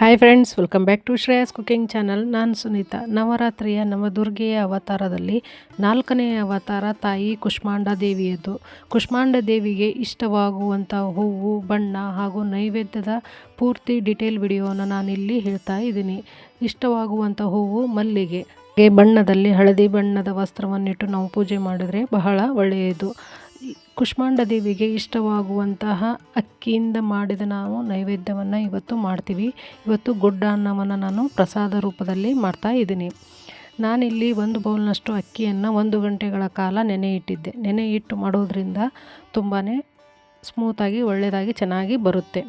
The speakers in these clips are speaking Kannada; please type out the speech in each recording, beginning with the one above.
Hi friends welcome back to Shreyas cooking channel ನಾನು ಸುನೀತಾ. ನವರಾತ್ರಿಯ ನವದುರ್ಗೆಯ ಅವತಾರದಲ್ಲಿ ನಾಲ್ಕನೆಯ ಅವತಾರ ತಾಯಿ ಕುಷ್ಮಾಂಡ ದೇವಿಯದ್ದು. ಕುಷ್ಮಾಂಡ ದೇವಿಗೆ ಇಷ್ಟವಾಗುವಂಥ ಹೂವು, ಬಣ್ಣ ಹಾಗೂ ನೈವೇದ್ಯದ ಪೂರ್ತಿ ಡಿಟೇಲ್ ವಿಡಿಯೋನ ನಾನಿಲ್ಲಿ ಹೇಳ್ತಾ ಇದ್ದೀನಿ. ಇಷ್ಟವಾಗುವಂಥ ಹೂವು ಮಲ್ಲಿಗೆ. ಬಣ್ಣದಲ್ಲಿ ಹಳದಿ ಬಣ್ಣದ ವಸ್ತ್ರವನ್ನಿಟ್ಟು ನಾವು ಪೂಜೆ ಮಾಡಿದರೆ ಬಹಳ ಒಳ್ಳೆಯದು. ಕುಷ್ಮಾಂಡ ದೇವಿಗೆ ಇಷ್ಟವಾಗುವಂತಹ ಅಕ್ಕಿಯಿಂದ ಮಾಡಿದ ನಾವು ನೈವೇದ್ಯವನ್ನು ಇವತ್ತು ಮಾಡ್ತೀವಿ. ಇವತ್ತು ಗುಡ್ಡ ಅನ್ನವನ್ನು ನಾನು ಪ್ರಸಾದ ರೂಪದಲ್ಲಿ ಮಾಡ್ತಾ ಇದ್ದೀನಿ. ನಾನಿಲ್ಲಿ ಒಂದು ಬೌಲ್ನಷ್ಟು ಅಕ್ಕಿಯನ್ನು ಒಂದು ಗಂಟೆಗಳ ಕಾಲ ನೆನೆ ಇಟ್ಟಿದ್ದೆ. ನೆನೆ ಇಟ್ಟು ಮಾಡೋದ್ರಿಂದ ತುಂಬಾ ಸ್ಮೂತಾಗಿ ಒಳ್ಳೆಯದಾಗಿ ಚೆನ್ನಾಗಿ ಬರುತ್ತೆ.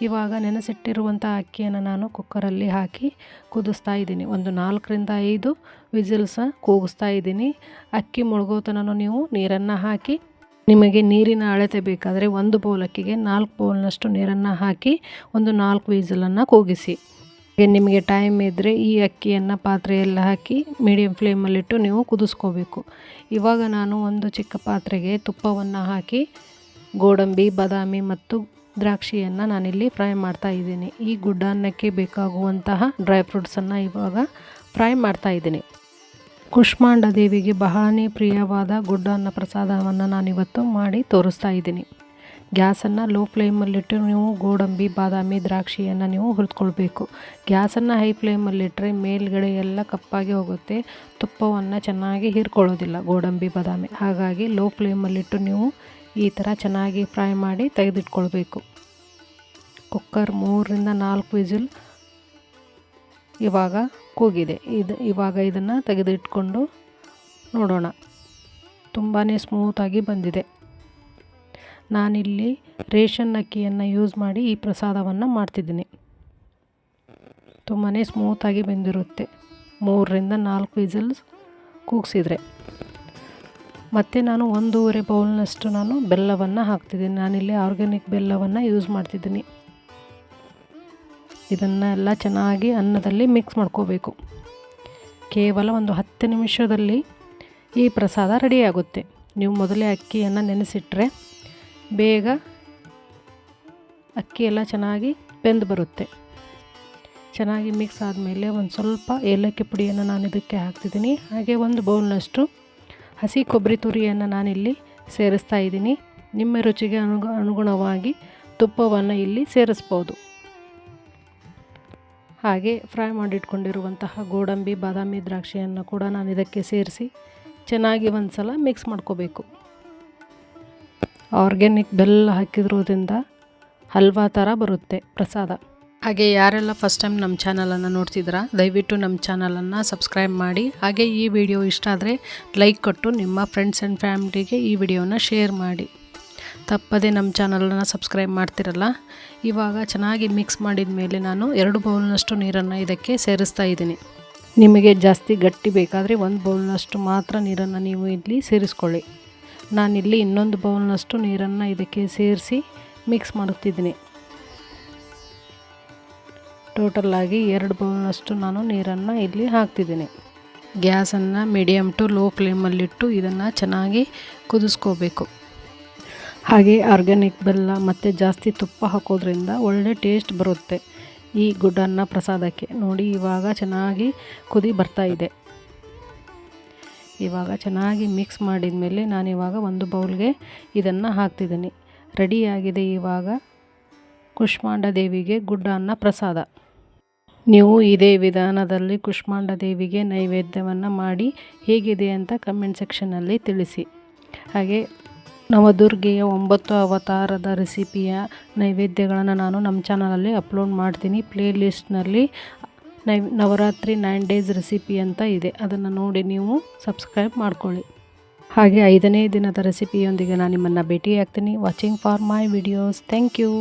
ಇವಾಗ ನೆನೆಸಿಟ್ಟಿರುವಂಥ ಅಕ್ಕಿಯನ್ನು ನಾನು ಕುಕ್ಕರಲ್ಲಿ ಹಾಕಿ ಕುದಿಸ್ತಾ ಇದ್ದೀನಿ. ಒಂದು ನಾಲ್ಕರಿಂದ ಐದು ವಿಸಿಲ್ಸ ಕೂಗಿಸ್ತಾ ಇದ್ದೀನಿ. ಅಕ್ಕಿ ಮುಳುಗೋ ತನಕ ನೀವು ನೀರನ್ನು ಹಾಕಿ ನಿಮಗೆ ನೀರಿನ ಅಳತೆ ಬೇಕಾದರೆ ಒಂದು ಬೌಲಕ್ಕಿಗೆ ನಾಲ್ಕು ಬೌಲ್ನಷ್ಟು ನೀರನ್ನು ಹಾಕಿ ಒಂದು ನಾಲ್ಕು ವೀಸಲನ್ನು ಕೂಗಿಸಿ. ನಿಮಗೆ ಟೈಮ್ ಇದ್ದರೆ ಈ ಅಕ್ಕಿಯನ್ನು ಪಾತ್ರೆಯಲ್ಲಿ ಹಾಕಿ ಮೀಡಿಯಂ ಫ್ಲೇಮಲ್ಲಿಟ್ಟು ನೀವು ಕುದಿಸ್ಕೋಬೇಕು. ಇವಾಗ ನಾನು ಒಂದು ಚಿಕ್ಕ ಪಾತ್ರೆಗೆ ತುಪ್ಪವನ್ನು ಹಾಕಿ ಗೋಡಂಬಿ, ಬಾದಾಮಿ ಮತ್ತು ದ್ರಾಕ್ಷಿಯನ್ನು ನಾನಿಲ್ಲಿ ಫ್ರೈ ಮಾಡ್ತಾ ಇದ್ದೀನಿ. ಈ ಗುಡ್ಡನ್ನಕ್ಕೆ ಬೇಕಾಗುವಂತಹ ಡ್ರೈ ಫ್ರೂಟ್ಸನ್ನು ಇವಾಗ ಫ್ರೈ ಮಾಡ್ತಾ ಇದ್ದೀನಿ. ಕುಷ್ಮಾಂಡ ದೇವಿಗೆ ಬಹಳನೇ ಪ್ರಿಯವಾದ ಗುಡ್ಡನ್ನ ಪ್ರಸಾದವನ್ನು ನಾನಿವತ್ತು ಮಾಡಿ ತೋರಿಸ್ತಾ ಇದ್ದೀನಿ. ಗ್ಯಾಸನ್ನು ಲೋ ಫ್ಲೇಮಲ್ಲಿಟ್ಟು ನೀವು ಗೋಡಂಬಿ, ಬಾದಾಮಿ, ದ್ರಾಕ್ಷಿಯನ್ನು ನೀವು ಹುರಿದುಕೊಳ್ಬೇಕು. ಗ್ಯಾಸನ್ನು ಹೈ ಫ್ಲೇಮಲ್ಲಿಟ್ಟರೆ ಮೇಲ್ಗಡೆ ಎಲ್ಲ ಕಪ್ಪಾಗಿ ಹೋಗುತ್ತೆ. ತುಪ್ಪವನ್ನು ಚೆನ್ನಾಗಿ ಹೀರ್ಕೊಳ್ಳೋದಿಲ್ಲ ಗೋಡಂಬಿ, ಬಾದಾಮಿ. ಹಾಗಾಗಿ ಲೋ ಫ್ಲೇಮಲ್ಲಿಟ್ಟು ನೀವು ಈ ಥರ ಚೆನ್ನಾಗಿ ಫ್ರೈ ಮಾಡಿ ತೆಗೆದಿಟ್ಕೊಳ್ಬೇಕು. ಕುಕ್ಕರ್ ಮೂರರಿಂದ ನಾಲ್ಕು ವಿಸಿಲ್ ಇವಾಗ ಕೂಗಿದೆ. ಇದು ಇವಾಗ ಇದನ್ನು ತೆಗೆದಿಟ್ಕೊಂಡು ನೋಡೋಣ. ತುಂಬಾ ಸ್ಮೂತಾಗಿ ಬಂದಿದೆ. ನಾನಿಲ್ಲಿ ರೇಷನ್ ಅಕ್ಕಿಯನ್ನು ಯೂಸ್ ಮಾಡಿ ಈ ಪ್ರಸಾದವನ್ನು ಮಾಡ್ತಿದ್ದೀನಿ. ತುಂಬಾ ಸ್ಮೂತಾಗಿ ಬೆಂದಿರುತ್ತೆ. ಮೂರರಿಂದ ನಾಲ್ಕು ವಿಸಲ್ಸ್ ಕೂಗಿಸಿದ್ರೆ. ಮತ್ತು ನಾನು ಒಂದೂವರೆ ಬೌಲ್ನಷ್ಟು ನಾನು ಬೆಲ್ಲವನ್ನು ಹಾಕ್ತಿದ್ದೀನಿ. ನಾನಿಲ್ಲಿ ಆರ್ಗ್ಯಾನಿಕ್ ಬೆಲ್ಲವನ್ನು ಯೂಸ್ ಮಾಡ್ತಿದ್ದೀನಿ. ಇದನ್ನೆಲ್ಲ ಚೆನ್ನಾಗಿ ಅನ್ನದಲ್ಲಿ ಮಿಕ್ಸ್ ಮಾಡ್ಕೋಬೇಕು. ಕೇವಲ ಒಂದು ಹತ್ತು ನಿಮಿಷದಲ್ಲಿ ಈ ಪ್ರಸಾದ ರೆಡಿಯಾಗುತ್ತೆ ನೀವು ಮೊದಲೇ ಅಕ್ಕಿಯನ್ನು ನೆನೆಸಿಟ್ರೆ ಬೇಗ ಅಕ್ಕಿ ಎಲ್ಲ ಚೆನ್ನಾಗಿ ಬೆಂದು ಬರುತ್ತೆ. ಚೆನ್ನಾಗಿ ಮಿಕ್ಸ್ ಆದಮೇಲೆ ಒಂದು ಸ್ವಲ್ಪ ಏಲಕ್ಕಿ ಪುಡಿಯನ್ನು ನಾನು ಇದಕ್ಕೆ ಹಾಕ್ತಿದ್ದೀನಿ. ಹಾಗೆ ಒಂದು ಬೌಲ್ನಷ್ಟು ಹಸಿ ಕೊಬ್ಬರಿ ತುರಿಯನ್ನು ನಾನಿಲ್ಲಿ ಸೇರಿಸ್ತಾ ಇದ್ದೀನಿ. ನಿಮ್ಮ ರುಚಿಗೆ ಅನುಗು, ಅನುಗುಣವಾಗಿ ತುಪ್ಪವನ್ನು ಇಲ್ಲಿ ಸೇರಿಸ್ಬೋದು. ಹಾಗೆ ಫ್ರೈ ಮಾಡಿಟ್ಕೊಂಡಿರುವಂತಹ ಗೋಡಂಬಿ, ಬಾದಾಮಿ ದ್ರಾಕ್ಷಿಯನ್ನು ಕೂಡ ನಾನು ಇದಕ್ಕೆ ಸೇರಿಸಿ ಚೆನ್ನಾಗಿ ಒಂದು ಸಲ ಮಿಕ್ಸ್ ಮಾಡ್ಕೋಬೇಕು. ಆರ್ಗ್ಯಾನಿಕ್ ಬೆಲ್ಲ ಹಾಕಿದ್ರೋದ್ರಿಂದ ಹಲ್ವಾ ಥರ ಬರುತ್ತೆ ಪ್ರಸಾದ. ಹಾಗೆ ಯಾರೆಲ್ಲ ಫಸ್ಟ್ ಟೈಮ್ ನಮ್ಮ ಚಾನಲನ್ನು ನೋಡ್ತಿದ್ದೀರಾ, ದಯವಿಟ್ಟು ನಮ್ಮ ಚಾನಲನ್ನು ಸಬ್ಸ್ಕ್ರೈಬ್ ಮಾಡಿ. ಹಾಗೆ ಈ ವಿಡಿಯೋ ಇಷ್ಟ ಆದರೆ ಲೈಕ್ ಕೊಟ್ಟು ನಿಮ್ಮ ಫ್ರೆಂಡ್ಸ್ ಆ್ಯಂಡ್ ಫ್ಯಾಮಿಲಿಗೆ ಈ ವಿಡಿಯೋನ ಶೇರ್ ಮಾಡಿ. ತಪ್ಪದೇ ನಮ್ಮ ಚಾನಲನ್ನು ಸಬ್ಸ್ಕ್ರೈಬ್ ಮಾಡ್ತಿರಲ್ಲ. ಇವಾಗ ಚೆನ್ನಾಗಿ ಮಿಕ್ಸ್ ಮಾಡಿದ ಮೇಲೆ ನಾನು ಎರಡು ಬೌಲ್ನಷ್ಟು ನೀರನ್ನು ಇದಕ್ಕೆ ಸೇರಿಸ್ತಾ ಇದ್ದೀನಿ. ನಿಮಗೆ ಜಾಸ್ತಿ ಗಟ್ಟಿ ಬೇಕಾದರೆ ಒಂದು ಬೌಲ್ನಷ್ಟು ಮಾತ್ರ ನೀರನ್ನು ನೀವು ಇಲ್ಲಿ ಸೇರಿಸ್ಕೊಳ್ಳಿ. ನಾನಿಲ್ಲಿ ಇನ್ನೊಂದು ಬೌಲ್ನಷ್ಟು ನೀರನ್ನು ಇದಕ್ಕೆ ಸೇರಿಸಿ ಮಿಕ್ಸ್ ಮಾಡುತ್ತಿದ್ದೀನಿ. ಟೋಟಲ್ಲಾಗಿ ಎರಡು ಬೌಲ್ನಷ್ಟು ನಾನು ನೀರನ್ನು ಇಲ್ಲಿ ಹಾಕ್ತಿದ್ದೀನಿ. ಗ್ಯಾಸನ್ನು ಮೀಡಿಯಮ್ ಟು ಲೋ ಫ್ಲೇಮಲ್ಲಿಟ್ಟು ಇದನ್ನು ಚೆನ್ನಾಗಿ ಕುದಿಸ್ಕೋಬೇಕು. ಹಾಗೆ ಆರ್ಗ್ಯಾನಿಕ್ ಬೆಲ್ಲ ಮತ್ತು ಜಾಸ್ತಿ ತುಪ್ಪ ಹಾಕೋದ್ರಿಂದ ಒಳ್ಳೆ ಟೇಸ್ಟ್ ಬರುತ್ತೆ. ಈ ಗುಡ್ಡನ್ನ ಪ್ರಸಾದಕ್ಕೆ. ನೋಡಿ, ಇವಾಗ ಚೆನ್ನಾಗಿ ಕುದಿ ಬರ್ತಾ ಇದೆ. ಇವಾಗ ಚೆನ್ನಾಗಿ ಮಿಕ್ಸ್ ಮಾಡಿದ ಮೇಲೆ ನಾನಿವಾಗ ಒಂದು ಬೌಲ್ಗೆ ಇದನ್ನು ಹಾಕ್ತಿದ್ದೀನಿ. ರೆಡಿಯಾಗಿದೆ ಇವಾಗ ಕುಷ್ಮಾಂಡ ದೇವಿಗೆ ಗುಡ್ಡ ಅನ್ನ ಪ್ರಸಾದ. ನೀವು ಇದೇ ವಿಧಾನದಲ್ಲಿ ಕುಷ್ಮಾಂಡ ದೇವಿಗೆ ನೈವೇದ್ಯವನ್ನು ಮಾಡಿ ಹೇಗಿದೆ ಅಂತ ಕಮೆಂಟ್ ಸೆಕ್ಷನಲ್ಲಿ ತಿಳಿಸಿ. ಹಾಗೆ ನವದುರ್ಗೆಯ ಒಂಬತ್ತು ಅವತಾರದ ರೆಸಿಪಿಯ ನೈವೇದ್ಯಗಳನ್ನು ನಾನು ನಮ್ಮ ಚಾನಲಲ್ಲಿ ಅಪ್ಲೋಡ್ ಮಾಡ್ತೀನಿ. ಪ್ಲೇ ಲಿಸ್ಟ್ನಲ್ಲಿ ನೈ ನವರಾತ್ರಿ ನೈನ್ ಡೇಸ್ ರೆಸಿಪಿ ಅಂತ ಇದೆ. ಅದನ್ನು ನೋಡಿ ನೀವು ಸಬ್ಸ್ಕ್ರೈಬ್ ಮಾಡ್ಕೊಳ್ಳಿ. ಹಾಗೆ ಐದನೇ ದಿನದ ರೆಸಿಪಿಯೊಂದಿಗೆ ನಾನು ನಿಮ್ಮನ್ನು ಭೇಟಿಯಾಗ್ತೀನಿ. Watching for my videos. Thank you.